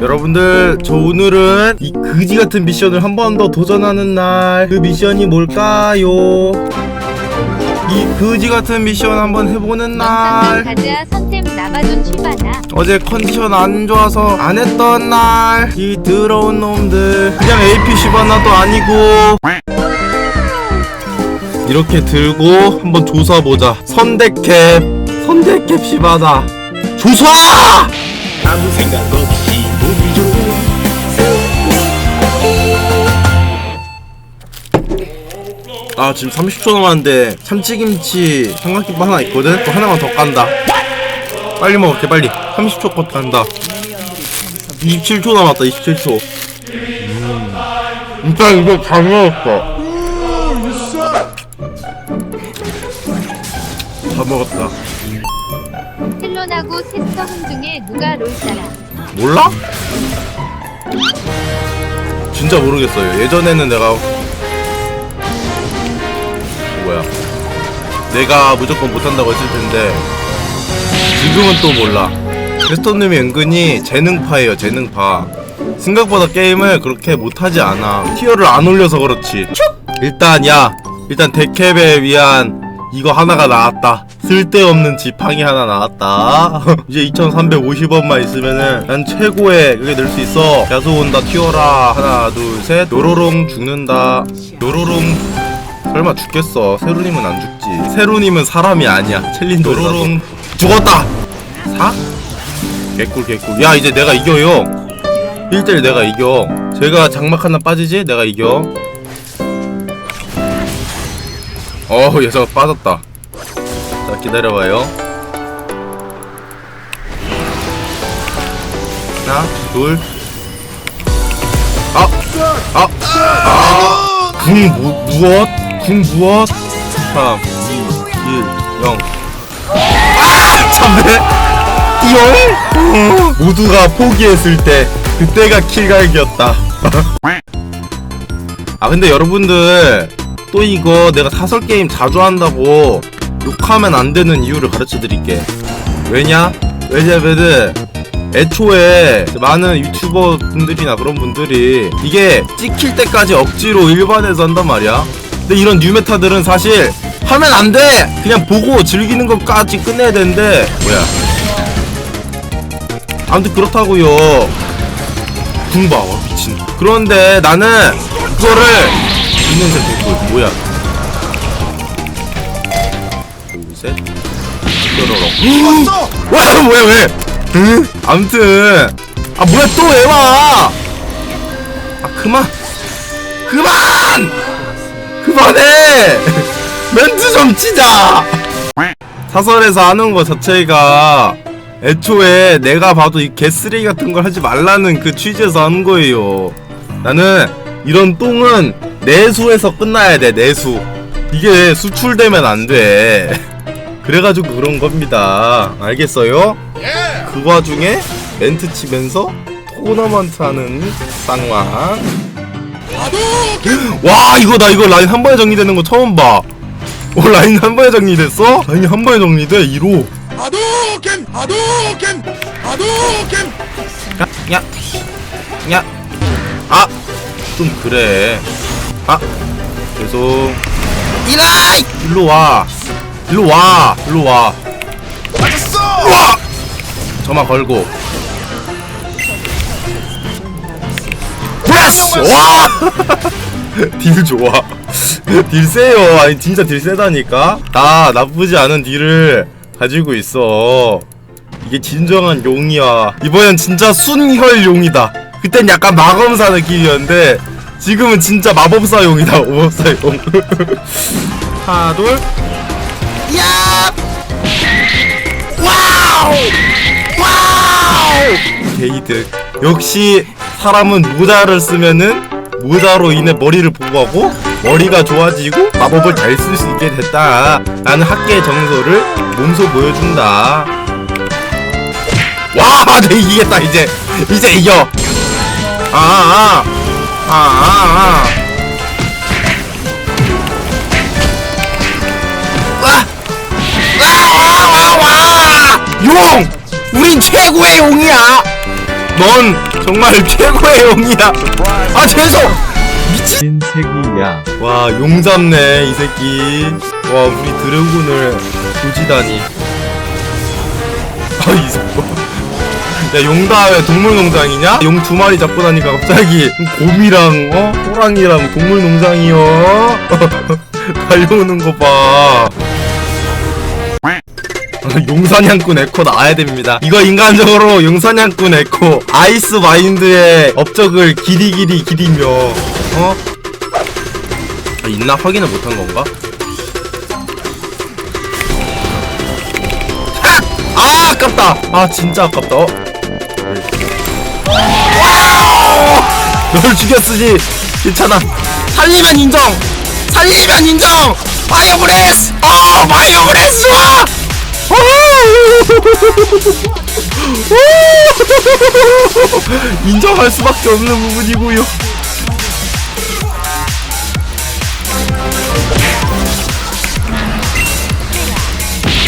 여러분들 저 오늘은 이 그지 같은 미션을 한 번 더 도전하는 날. 그 미션이 뭘까요? 이 그지 같은 미션 한번 해보는 날. 가자 선템 어제 컨디션 안 좋아서 안 했던 날. 이 더러운 놈들. 그냥 AP 시바나도 아니고. 이렇게 들고 한번 조사보자. 선대캡. 선대캡 시바나 조사! 아무 생각 없이 아 지금 30초 남았는데 참치김치 삼각김밥 하나 있거든? 또 하나만 더 깐다 빨리 먹을게 빨리 30초 컷 간다 27초 남았다 27초 음. 일단 이거 잘 먹었어 다 먹었다 텔론하고 테스터 흥 중에 누가 롤사라 몰라? 진짜 모르겠어요. 예전에는 내가 뭐야? 내가 무조건 못한다고 했을 텐데 지금은 또 몰라. 테스터님이 은근히 재능파예요. 재능파. 생각보다 게임을 그렇게 못하지 않아. 티어를 안 올려서 그렇지. 일단 야, 일단 데캡에 위한 이거 하나가 나왔다. 쓸데없는 지팡이 하나 나왔다. 이제 2,350원만 있으면은 난 최고의 그게 늘수 있어. 야수 온다 튀어라. 하나, 둘, 셋. 요로롱 죽는다. 요로롱 설마 죽겠어. 세루님은 안 죽지. 세루님은 사람이 아니야. 챌린저 요로롱 죽었다. 사? 개꿀 개꿀. 야 이제 내가 이겨요. 1대1 내가 이겨. 제가 장막 하나 빠지지? 내가 이겨. 어, 얘가 빠졌다. 자, 기다려봐요. 하나, 둘. 아! 아! 아! 궁 무, 무엇? 궁 무엇? 3, 2, 1, 0. 아! 참네! 이열? 모두가 포기했을 때, 그때가 킬각이었다. 아, 근데 여러분들, 또 이거 내가 사설 게임 자주 한다고 욕하면 안 되는 이유를 가르쳐 드릴게. 왜냐? 왜냐면은 애초에 많은 유튜버 분들이나 그런 분들이 이게 찍힐 때까지 억지로 일반에서 한단 말이야. 근데 이런 뉴메타들은 사실 하면 안 돼! 그냥 보고 즐기는 것까지 끝내야 되는데, 뭐야. 아무튼 그렇다고요. 궁봐, 와, 미친. 그런데 나는 그거를 있는 새 개꿀 뭐야? 둘셋 뾰로롱 왜 뭐야 왜? 응? 아무튼 아 뭐야 또왜 와? 아 그만 그만 그만해! 멘트 좀 치자! 사설에서 하는 거 자체가 애초에 내가 봐도 이 개쓰레기 같은 걸 하지 말라는 그 취지에서 하는 거예요. 나는 이런 똥은 내수에서 끝나야 돼 내수. 이게 수출되면 안 돼. 그래가지고 그런 겁니다. 알겠어요? 그 와중에 멘트 치면서 토너먼트 하는 쌍왕 와 이거 나 이거 라인 한 번에 정리되는 거 처음 봐 어, 라인 한 번에 정리됐어? 라인이 한 번에 정리돼 2로 하도켄 하도켄 하도켄 야, 야, 아, 좀 그래. 아, 계속. 이라이! 일로 와. 일로 와. 일로 와. 맞았어 와! 저만 걸고. 예스! 와! 딜 좋아. 딜 세요. 아니, 진짜 딜 세다니까? 나 나쁘지 않은 딜을 가지고 있어. 이게 진정한 용이야. 이번엔 진짜 순혈 용이다. 그땐 약간 마검사 느낌이었는데, 지금은 진짜 마법사 용이다. 마법사 용. 하나, 둘. 야! 와우! 와우! 게이드. 역시 사람은 모자를 쓰면은 모자로 인해 머리를 보호하고 머리가 좋아지고 마법을 잘 쓸 수 있게 됐다. 라는 학계의 정서를 몸소 보여준다. 와, 내 이기겠다 이제. 이제 이겨. 아, 아, 아, 아, 아. 와. 용! 우린 최고의 용이야! 넌 정말 최고의 용이야. 아 죄송 미친 새끼야. 와 용 잡네 이 새끼. 와 우리 드래곤을 조지다니. 아이 새끼. 야 용 다음에 동물농장이냐? 용 두 마리 잡고 나니까 갑자기 곰이랑 어? 호랑이랑 동물농장이요? 달려오는 거 봐 용사냥꾼 에코 나와야 됩니다. 이거 인간적으로 용사냥꾼 에코 아이스 마인드의 업적을 길이길이 기리며 어? 아, 있나 확인을 못한 건가? 아! 아 아깝다. 아 진짜 아깝다. 어? 와! 널 죽였으니 괜찮아. 살리면 인정. 살리면 인정. 바이오브레스. 어 바이오브레스. 인정할 수밖에 없는 부분이고요.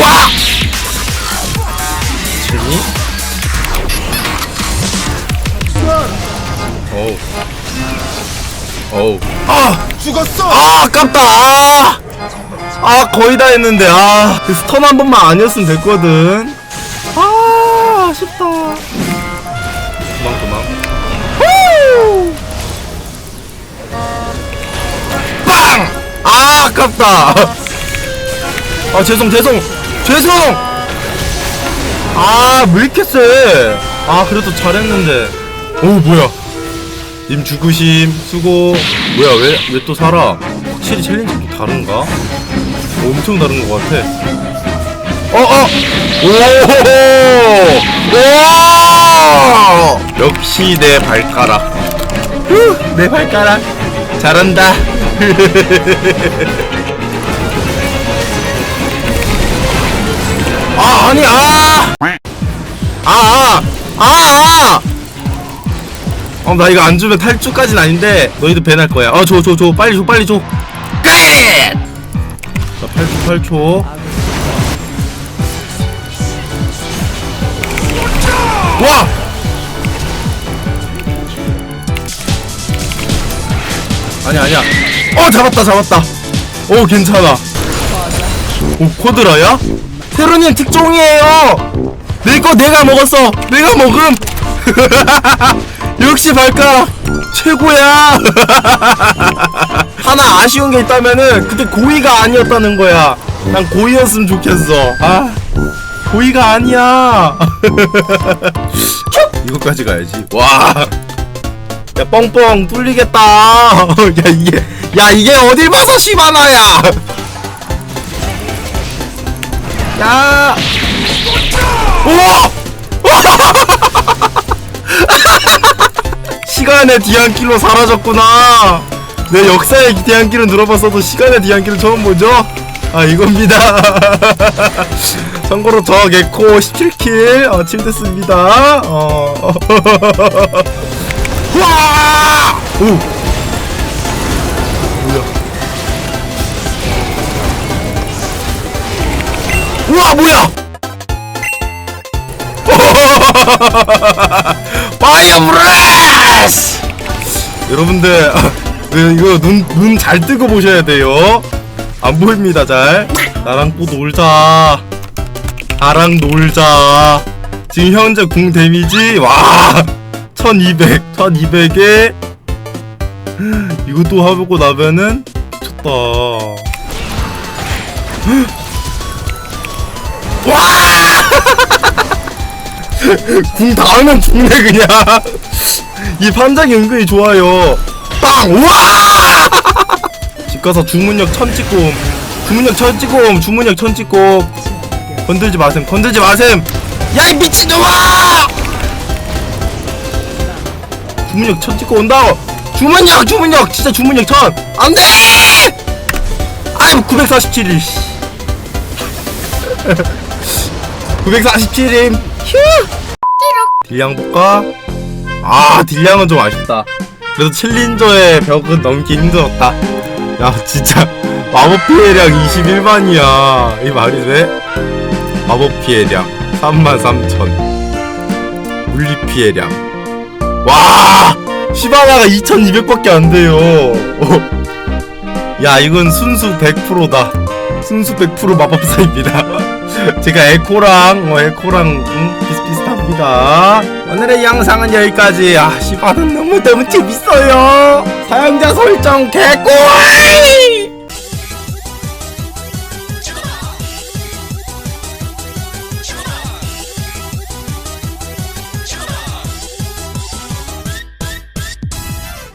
와! 재미? 어우. 어우. 아! 죽었어 아, 아깝다! 아! 아, 거의 다 했는데, 아. 그 스턴 한 번만 아니었으면 됐거든. 아, 아쉽다. 그만, 그만. 후! 빵! 아, 아깝다. 아, 죄송, 죄송. 죄송! 아, 왜 이렇게 세? 아, 그래도 잘했는데. 오, 뭐야. 님 죽으심, 수고. 뭐야, 왜, 왜 또 살아? 확실히 챌린지도 다른가? 어, 엄청 다른 것 같아. 어, 어! 오! 오! 역시 내 발가락. 후, 내 발가락. 잘한다. 아, 아니, 아! 아, 아! 아, 아! 어, 나 이거 안 주면 탈주까진 아닌데, 너희도 배날 거야. 어, 줘, 줘, 줘. 빨리 줘, 빨리 줘. 끝! 자, 8초, 8초. 와! 아니야, 아니야. 어, 잡았다, 잡았다. 오, 괜찮아. 오, 코드라야? 테로님 특종이에요! 내 거 내가 먹었어! 내가 먹음! 역시 발가락! 최고야! 하나 아쉬운 게 있다면은, 그때 고의가 아니었다는 거야. 난 고의였으면 좋겠어. 아, 고의가 아니야! 이거까지 가야지. 와! 야, 뻥뻥 뚫리겠다! 야, 이게, 야, 이게 어딜 봐서 시바나야! 야! 우와! 시간의 뒤안길로 사라졌구나. 내 역사의 뒤안길은 들어봤어도 시간의 뒤안길은 처음 보죠? 아 이겁니다. 참고로 저 개코 17킬 어, 7됐습니다. 어. 와! 오. 뭐야? 우와 뭐야? 파이어 브레스! 여러분들 그 이거 눈 눈 잘 뜨고 보셔야 돼요. 안 보입니다 잘. 나랑 또 놀자. 나랑 놀자. 지금 현재 궁 데미지 와 1200, 1200에 이것도 하고 나면은 미쳤다. 궁 닿으면 죽네 그냥 이 판장이 은근히 좋아요 빵! 우와! 집 가서 주문력 천 찍고 옴. 주문력 천 찍고 옴. 주문력 천 찍고 건들지 마셈 건들지 마셈! 야 이 미친놈아! 주문력 천 찍고 온다! 주문력 주문력 진짜 주문력 천! 안돼! 아이 947일 947임 휴! 딜량 볼까? 아 딜량은 좀 아쉽다 그래도 챌린저의 벽은 넘기 힘들었다. 야 진짜. 마법 피해량 21만이야. 이 말이 돼? 마법 피해량 33,000 물리 피해량. 와! 시바나가 2200밖에 안 돼요. 어. 야 이건 순수 100%다. 순수 100% 마법사입니다. 제가 에코랑 어, 에코랑 음, 비슷비슷 합니다. 오늘의 영상은 여기까지. 아 시바는 너무너무 재밌어요. 사용자 설정 개꿀